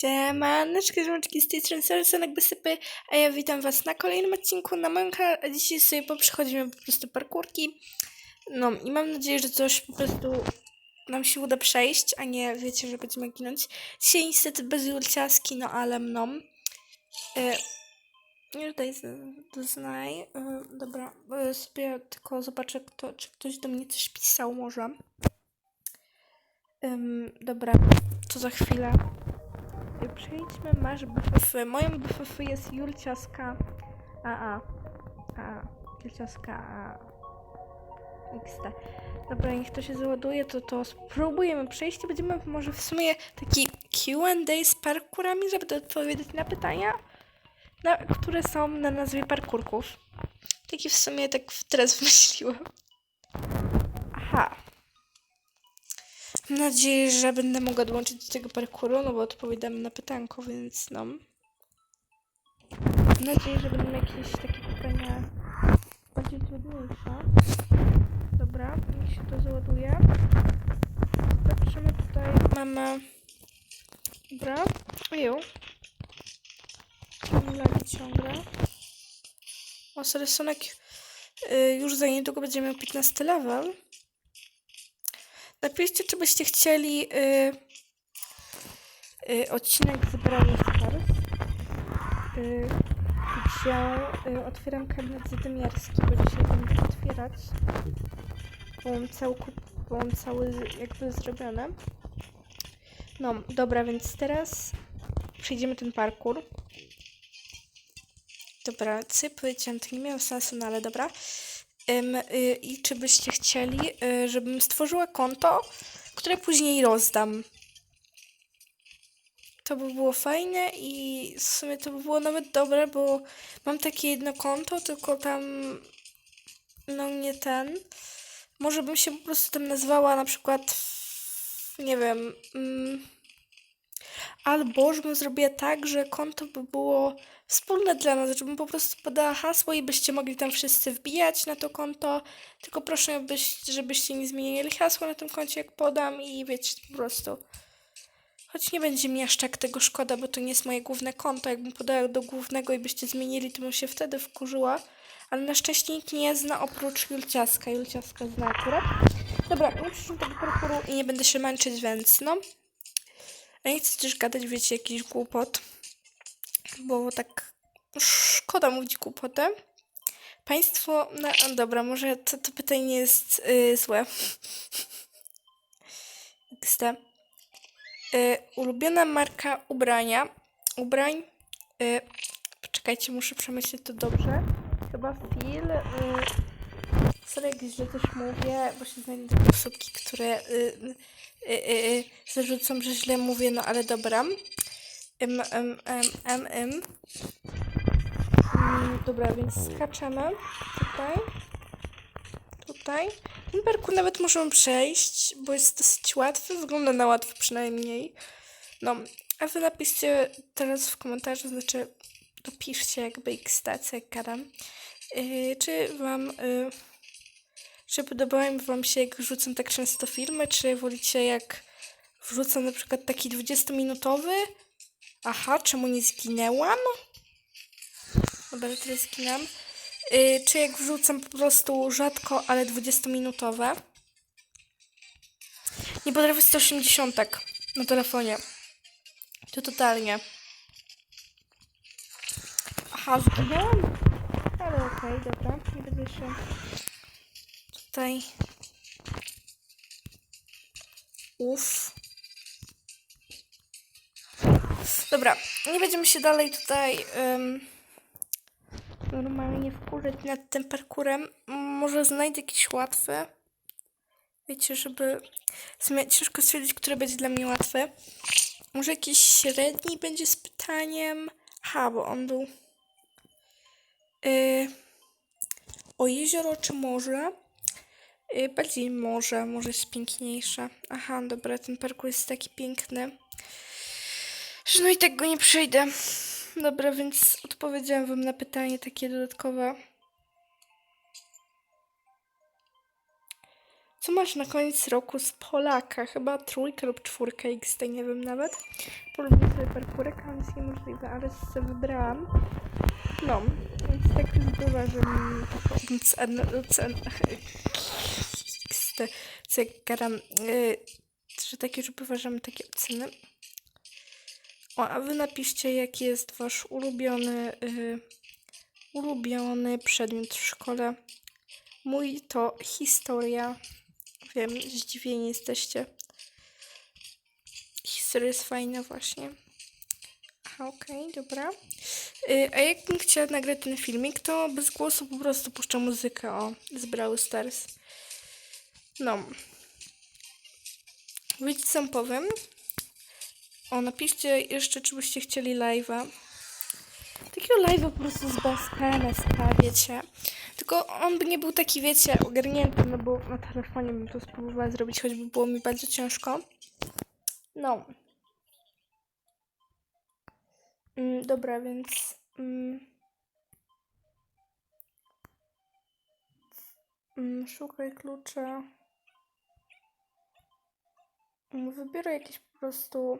Siemaneczki, żołączki z tej strony Sarsonek Wysypy, a ja witam was na kolejnym odcinku na moim kanale, a dzisiaj sobie poprzechodzimy po prostu parkurki. No i mam nadzieję, że coś po prostu nam się uda przejść, a nie wiecie, że będziemy ginąć. Dzisiaj niestety bez Julciaski, no ale mną. E, nie daj znaj. E, dobra, e, sobie tylko zobaczę, kto, czy ktoś do mnie coś pisał może. Ym, dobra, to za chwilę. Przejdźmy, masz BFF. Moją BFF jest Julciaska AA. AA. Julciaska AA. XT. Dobra, niech to się załaduje, to to spróbujemy przejść i będziemy może w sumie taki Q&A z parkurami, żeby odpowiedzieć na pytania, na, które są na nazwie parkurków. Taki w sumie tak teraz wymyśliłam. Aha. Mam nadzieję, że będę mogła dołączyć do tego parkouru, no bo odpowiadam na pytanko, więc no. Mam nadzieję, że będą jakieś takie pytania bardziej trudniejsze. Dobra, niech się to załaduje. Patrzymy tutaj, mamy... Dobra, oju. Lagi ciągle. O, Seresonek y, już za niedługo będzie miał 15 level. Napiszcie, czy byście chcieli y, y, odcinek z Brawl Stars, y, gdzie y, otwieram kabinet zadymiarski, bo dzisiaj będę otwierać. Bo mam cały, bo mam cały jakby zrobiony. No, dobra, więc teraz przejdziemy ten parkour. Dobra, ja powiedziałam, to nie miało sensu, no ale dobra. Ym, y, I czy byście chcieli, y, żebym stworzyła konto, które później rozdam? To by było fajne i w sumie to by było nawet dobre, bo mam takie jedno konto, tylko tam no nie ten. Może bym się po prostu tam nazwała na przykład nie wiem. Mm, albo żebym zrobiła tak, że konto by było wspólne dla nas, żebym po prostu podała hasło i byście mogli tam wszyscy wbijać na to konto. Tylko proszę, byś, żebyście nie zmienili hasła na tym koncie, jak podam i wiecie, po prostu. Choć nie będzie mi aż tak tego szkoda, bo to nie jest moje główne konto. Jakbym podała do głównego i byście zmienili, to bym się wtedy wkurzyła. Ale na szczęście nikt nie zna oprócz Julciaska. Julciaska zna akurat. Dobra, przyszłam tego parkouru i nie będę się męczyć, więc no. A nie chcę też gadać, wiecie, jakiś głupot. Bo tak szkoda mówić głupotę. Państwo, no dobra, może to, to pytanie nie jest yy, złe. XD. Y, ulubiona marka ubrania. Ubrań. Y, poczekajcie, muszę przemyśleć to dobrze. Chyba Phil. Y, sorry, jak źle coś mówię, bo się znajdą takie osobki, które y, y, y, y, zarzucą, że źle mówię, no ale dobra. M, M, M, M, M. Mm, dobra, więc skaczemy tutaj. Tutaj. Ten parkour nawet możemy przejść, bo jest dosyć łatwy. Wygląda na łatwy przynajmniej. No, a wy napiszcie teraz w komentarzu, znaczy dopiszcie jakby x jak gadam. Yy, czy wam... Yy, czy podobają wam się, jak wrzucam tak często filmy, czy wolicie jak wrzucam na przykład taki 20-minutowy? Aha, czemu nie zginęłam? Dobra, teraz zginam. Yy, czy jak wrzucam po prostu rzadko, ale 20-minutowe? Nie potrafię 180 na telefonie. To totalnie. Aha, zginęłam? Ale okej, dobra. Nie będę się tutaj... Uff. Dobra, nie będziemy się dalej tutaj um, normalnie wkurzać nad tym parkurem. Może znajdę jakiś łatwy. Wiecie, żeby... Ciężko stwierdzić, który będzie dla mnie łatwy. Może jakiś średni będzie z pytaniem. Ha, bo on był... Y, o jezioro czy morze? Y, bardziej morze, morze jest piękniejsze. Aha, dobra, ten parkour jest taki piękny. Że no i tak go nie przejdę. Dobra, więc odpowiedziałam wam na pytanie takie dodatkowe. Co masz na koniec roku z Polaka? Chyba trójkę lub czwórkę XD, nie wiem nawet. Polubię sobie parkurek, ale jest niemożliwe, ale sobie wybrałam. No, więc tak już bywa, że mi cen, cen, XD, co jak gadam, y, że tak już bywa, że mam takie ceny. O, a wy napiszcie, jaki jest wasz ulubiony, y, ulubiony przedmiot w szkole. Mój to historia. Wiem, zdziwieni jesteście. Historia jest fajna właśnie. Okej, dobra. Y, a jakbym chciała nagrać ten filmik, to bez głosu po prostu puszczę muzykę, o, z Brawl Stars. No. Wiecie co powiem? O, napiszcie jeszcze, czy byście chcieli live'a. Takiego live'a po prostu z BSPNSK, wiecie. Tylko on by nie był taki, wiecie, ogarnięty, no bo na telefonie bym to spróbowała zrobić, choćby było mi bardzo ciężko. No. Mm, dobra, więc... Mm, mm, szukaj klucza. Mm, Wybieraj jakieś po prostu...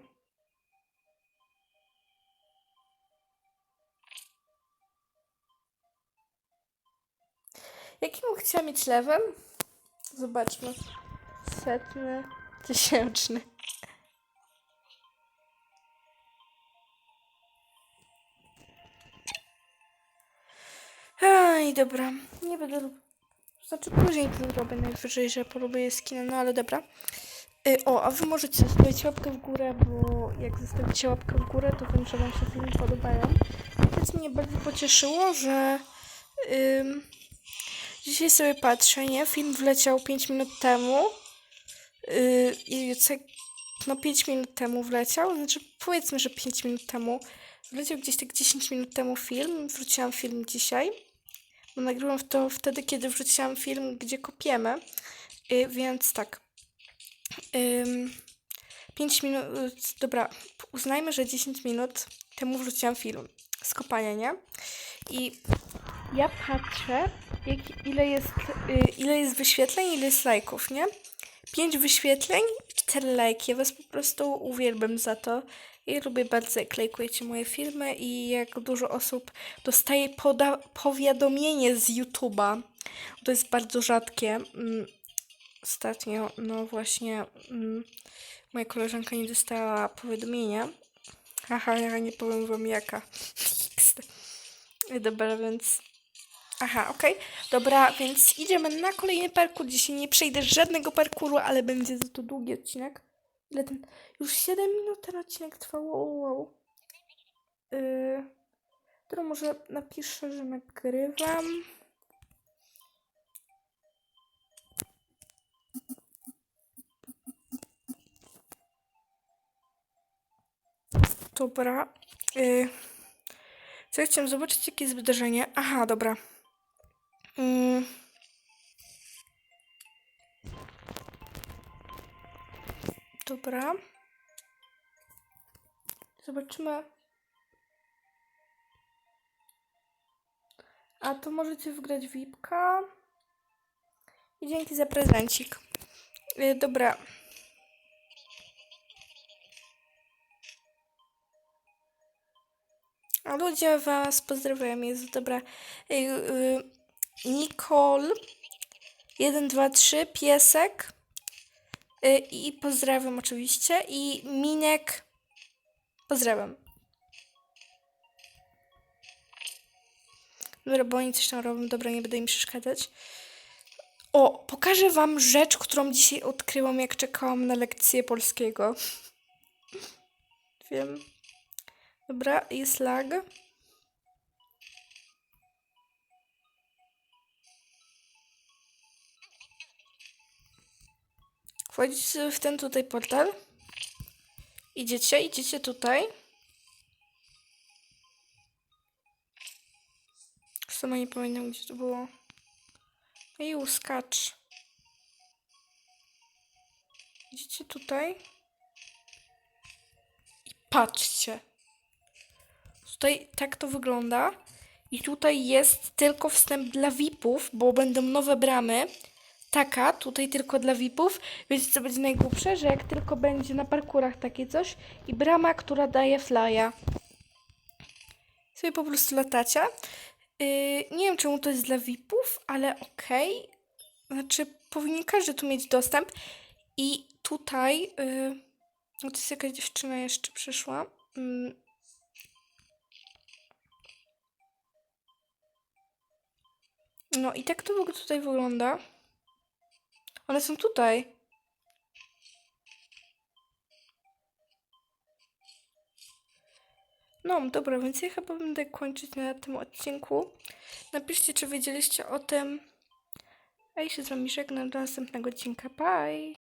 Jaki bym chciała mieć level? Zobaczmy. Setny, tysięczny. Aj, dobra. Nie będę... Znaczy później to zrobię najwyżej, że polubię skinę, no ale dobra. Y, o, a wy możecie zostawić łapkę w górę, bo jak zostawicie łapkę w górę, to wiem, że wam się filmy podobają. Więc mnie bardzo pocieszyło, że... Ym, Dzisiaj sobie patrzę, nie? Film wleciał 5 minut temu. Yy, no 5 minut temu wleciał, znaczy powiedzmy, że 5 minut temu. Wleciał gdzieś tak 10 minut temu film, wrzuciłam film dzisiaj. Bo nagrywam to wtedy, kiedy wrzuciłam film, gdzie kopiemy. Yy, więc tak. Ym, 5 minut, dobra, uznajmy, że 10 minut temu wrzuciłam film z nie? I ja patrzę, jak, ile, jest, y, ile jest wyświetleń, ile jest lajków, nie? 5 wyświetleń, 4 lajki. Ja was po prostu uwielbiam za to. Ja lubię bardzo, jak lajkujecie moje filmy i jak dużo osób dostaje powiadomienie z YouTube'a. To jest bardzo rzadkie. Mm, Ostatnio, no właśnie, mm, moja koleżanka nie dostała powiadomienia. Haha, ja nie powiem wam jaka. Dobra, więc Aha, okej. Dobra, więc idziemy na kolejny parkour. Dzisiaj nie przejdę żadnego parkouru, ale będzie za to długi odcinek. Ile ten... Już 7 minut ten odcinek trwał. Wow, wow. Yy... Którą może napiszę, że nagrywam. Dobra. Yy... Co ja chciałam zobaczyć, jakie jest wydarzenie. Aha, dobra. Mm. Dobra. Zobaczymy. A to możecie wygrać VIPka. I dzięki za prezencik. Y, dobra. A ludzie was pozdrawiam, jest dobra. Y, y, Nicole 123 piesek y, i pozdrawiam oczywiście i Minek pozdrawiam. Dobra, bo oni coś tam robią, dobra, nie będę im przeszkadzać. O, pokażę wam rzecz, którą dzisiaj odkryłam, jak czekałam na lekcję polskiego. Wiem. Dobra, jest lag. Wchodzicie w ten tutaj portal. Idziecie, idziecie tutaj. Sama nie pamiętam, gdzie to było. No I uskacz. Idziecie tutaj. I patrzcie. Tutaj tak to wygląda. I tutaj jest tylko wstęp dla VIP-ów, bo będą nowe bramy. Taka, tutaj tylko dla VIP-ów, więc co będzie najgłupsze, że jak tylko będzie na parkurach takie coś i brama, która daje flya. Sobie po prostu latacie. Yy, nie wiem, czemu to jest dla VIP-ów, ale okej. Znaczy, powinien każdy tu mieć dostęp. I tutaj, yy, no to jest jakaś dziewczyna jeszcze przyszła. Mm. No i tak to tutaj wygląda. One są tutaj. No, dobra, więc ja chyba będę kończyć na tym odcinku. Napiszcie, czy wiedzieliście o tym. A ja się z wami żegnam do następnego odcinka. Bye!